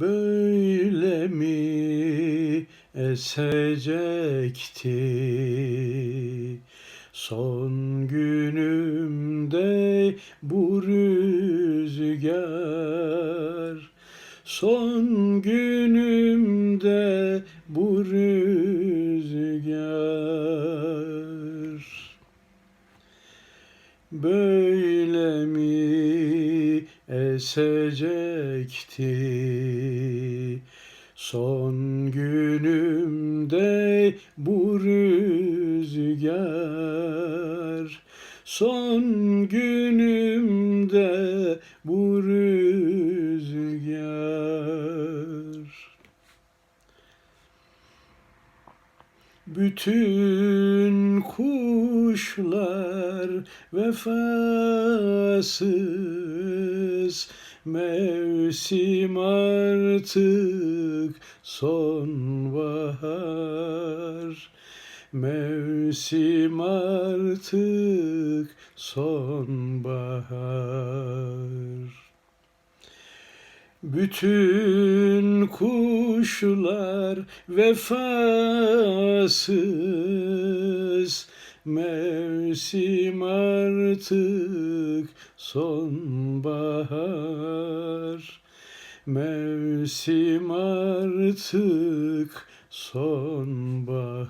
böyle mi esecekti? Son günümde bu rüzgar. Son günümde bu rüzgar. Böyle mi esecekti son günümde bu rüzgar. Son günümde bu rüzgar. Bütün kuşlar vefasız Mevsim artık sonbahar. Mevsim artık sonbahar. Bütün kuşlar vefasız Mevsim artık sonbahar. Mevsim artık sonbahar.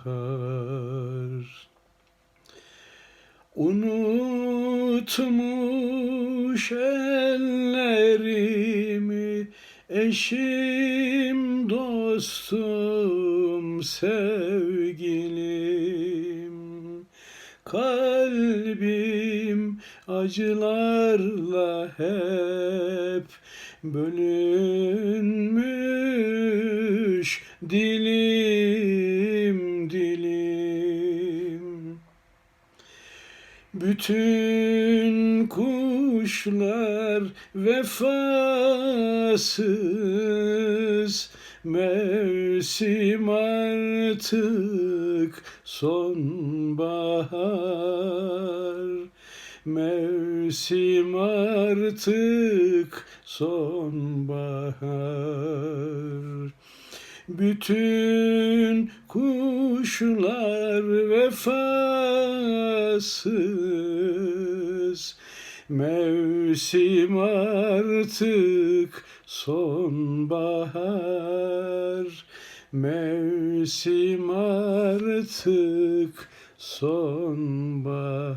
Unutmuş ellerimi eşim, dostum, sevgilim Kalbim acılarla hep bölünmüş. Dilim dilim. Bütün kuşlar vefasız. Mevsim artık sonbahar. Mevsim artık sonbahar. Bütün kuşlar vefasız. Mevsim artık sonbahar Mevsim artık sonbahar